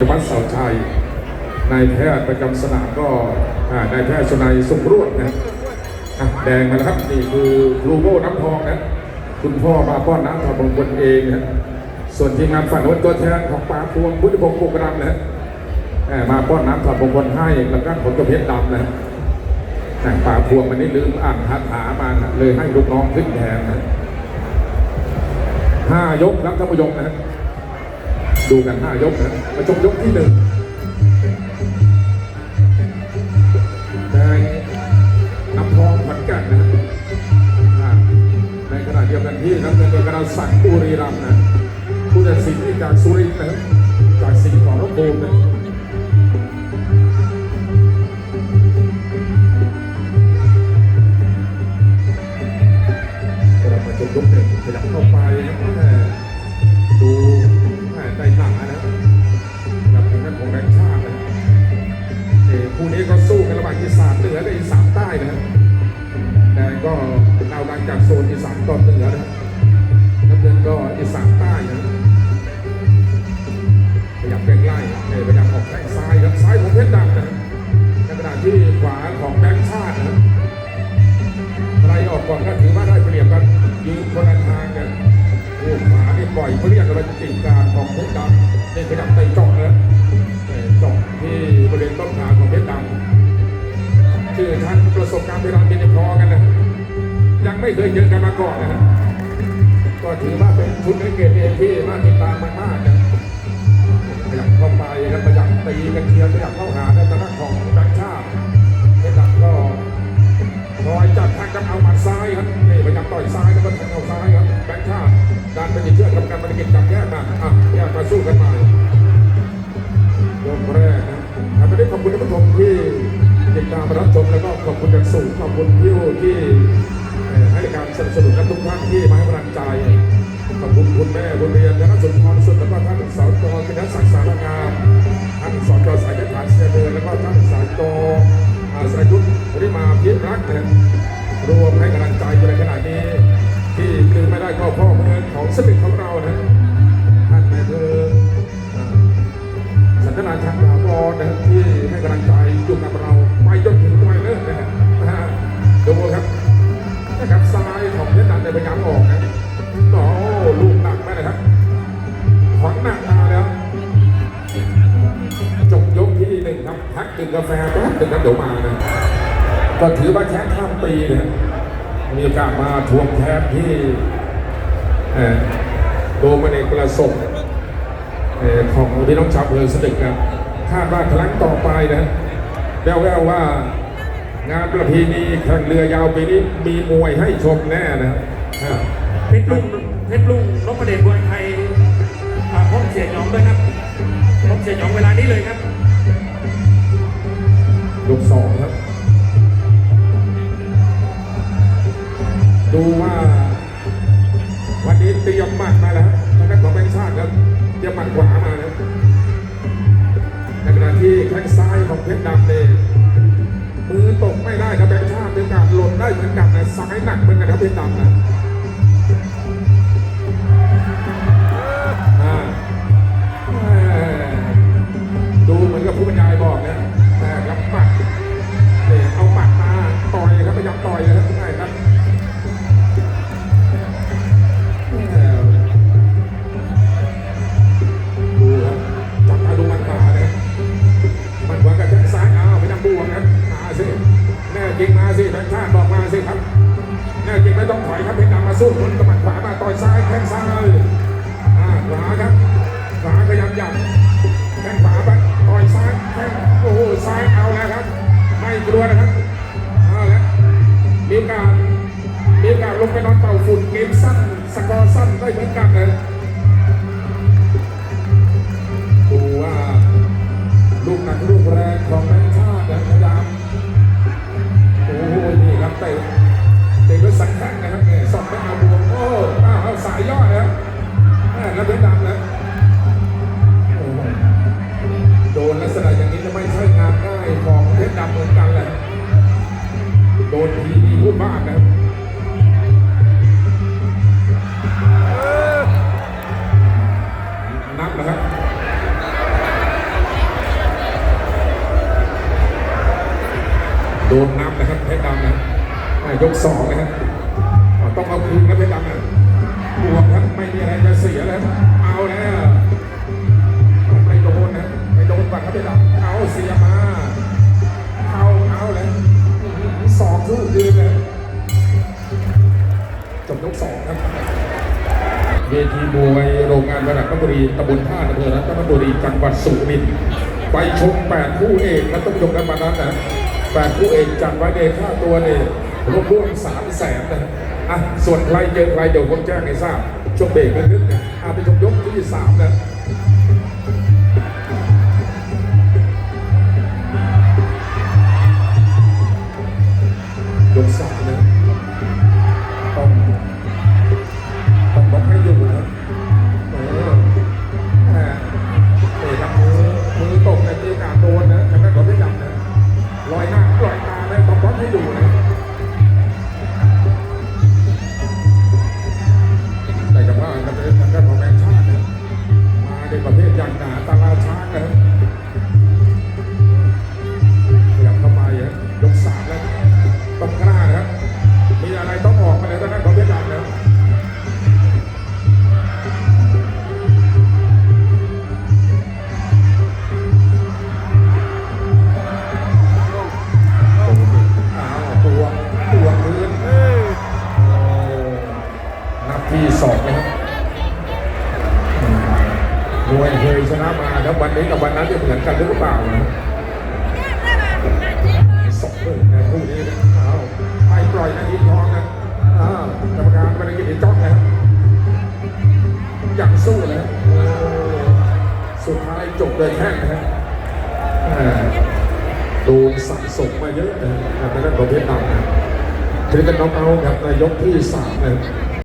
วัดเสาชัยนายแพทย์ประจำสนามก็นายแพทย์ชนายสุขรวดนะอะแดงมาแล้วครับนี่คือครูโบ้น้ำทองนะคุณพ่อมาป้อนน้ำทองบงคนเองนะส่วนทีมงานฝั่งโน้นตัวแทนของปาพวงพุทธพงศ์โกกรำนะมาป้อนน้ำทองบงคนให้แล้วก็ผลกระเพชรดำนะแต่ป่าพวงมันนี่ลืมอ่านคาถามาเลยให้ลูกน้องขึ้นแทนนะห้ายกครับท่านผู้ชมนะ ดูกันห้ายกนะมาชมยกที่หนึ่งแดงน้ำทองขอนก่นนะในขณะเดียวกันที่น้ำเงินเป็นกระสังบุรีรัมย์นะผู้ตัดสินที่จากสุรินทร์นะจากสีของรถบูมนะเรามาชมยกหนึ่งขยับเข้าไป ก็ดาวดังจากโซนอีสานตอนเหนือนะน้ำเงินก็อีสานใต้นะพยายามแบ่งไล่พยายามออกแข้งซ้ายครับซ้ายของเพชรดำนะในขณะที่ขวาของแบงค์ชาตินะใครออกก่อนก็ถือว่าได้เปรียบกันยืนคนละทางกันโอ้หมานี่ปล่อยเขาเรียกอะไรติการของเพชรดำนี่ขยับไปจ่องนะเอ่อจ่อที่บริเวณต้นขาของเพชรดำชื่อท่านประสบการณ์เวลาเป็นพอกันนะ ยังไม่เคยเจอกันมาก่อนนะก็ถือว่าเป็นชุดในเกมเองที่น่าติดตามมากนะขยับเข้าไปแล้วพยายามตีกันเชียร์ขยับเข้าหาในตะนักของแบงค์ชาติเพชรดำก็คอยจัดทางกันเอามัดซ้ายครับนี่พยายามต่อยซ้ายแล้วก็แทงเอาซ้ายครับแบงค์ชาติด้านเป็นเชื่อกับการบริกิจจับแยกมาอะแยกมาสู้กันใหม่ยกแรกนะอะไม่ได้ขอบคุณท่านผู้ชมที่ติดตามรับชมแล้วก็ขอบคุณอย่างสูงขอบคุณที่ที่ ให้การสนับสนุนและทุกท่านที่มาให้กำลังใจ ขอบคุณคุณแม่บุญเรียนและนักสุนทรสุดแล้วก็ท่านสาวจอพินัศักดิ์สารงามท่านสจสายฐานเสียเดินแล้วก็ท่านสายจอสายุทธริมาพิรักษ์นะรวมให้กำลังใจอยู่ในขณะนี้ ที่คือไม่ได้ข้อพ่อเมือของสติของเรานะ กินกาแฟแป๊บหนึงครับเดี๋ยวมานะก็ถือว่าแชมป์ข้ามปีเนี่ยมีโอกาสมาทวงแชมป์ที่โดมเนกประสบเอ่อของพี่น้องชาวอำเภอสตึกครับคาดว่าครั้งต่อไปนะแววๆว่างานประเพณีแข่งเรือยาวปีนี้มีมวยให้ชมแน่นะเพชรลุงเพชรลุงนพเดชบวยไทยอ่าพบเสียหยองด้วยครับพบเสียหยองเวลานี้เลยครับ ยกสองครับ ดูว่า วันนี้เตรียมหมัดมาแล้วทางด้านของแบงค์ชาติครับเตรียมหมัดขวามาแล้วในขณะที่แข้งซ้ายของเพชรดำเนี่ยมือตกไม่ได้ครับแบงค์ชาติมีโอกาสหล่นได้เหมือนกันนะซ้ายหนักเหมือนกันครับเพชรดำนะ สิแบงค์ชาติบอกมาสิครับแน่จริงไม่ต้องถอยครับพยายามมาสู้คนกับมันขวามาต่อยซ้ายแข้งซ้ายอ่าขวาครับขวาพยายามยับแข้งขวาไปต่อยซ้ายแข้งโอ้โหซ้ายเอาแล้วครับ ไม่กลัวนะครับเอาแล้วมีกาสมีกาสลงไปนอนเป่าฝุ่นเกมสั้นสกอร์สั้นได้เหมือนกันเล แล้วเบนดำแล้โดนลักษณะอย่างนี้จะไม่ใช่งานง่ายของเพชรดำเหมือนกันแหละ โดนทีนี้พูดมากนะครันับนะครับโดนนับนะครับเพชรดำนะยกสองนะครับต้องเอาคืนนะเพชรดำนะ ไม่มีอะไรจะเสียแล้ว เอาแล้วไม่โดนนะไม่โดนก่อนครับเพชรดำเอาเสียมาเอาเอาแล้วสองสู้คืนเลยจบยกสองครับเวทีมวยโรงงานระดับบุรีตำบลท่าอำเภอรัตนบุรีจังหวัดสุรินทร์ไปชมแปดคู่เอกและต้องชมกันมานั้นนะแปดคู่เอกจัดไว้ในค่าตัวเนี่ยรวมรวมสามแสนนะอะส่วนใครเจอใครเดี๋ยวผมแจ้งให้ทราบ ช่วงเบรกนิดๆนะอะไปชมยกที่สามนะ มวยเคยชนะมาแล้ววันนี้กับวันนั้นจะเหมือนกันหรือเปล่านะสองเลยนะคู่นี้อ้าวไม่ปล่อยนาทีทองนะอ้าวกรรมการไม่ได้กินจ้องนะยังสู้นะสุดท้ายจบเลยแค่นะโดนสะสมมาเยอะนะครับในด้านของเวียดนามนะถึงกันน็อกเอาท์ครับในยกที่สามนะ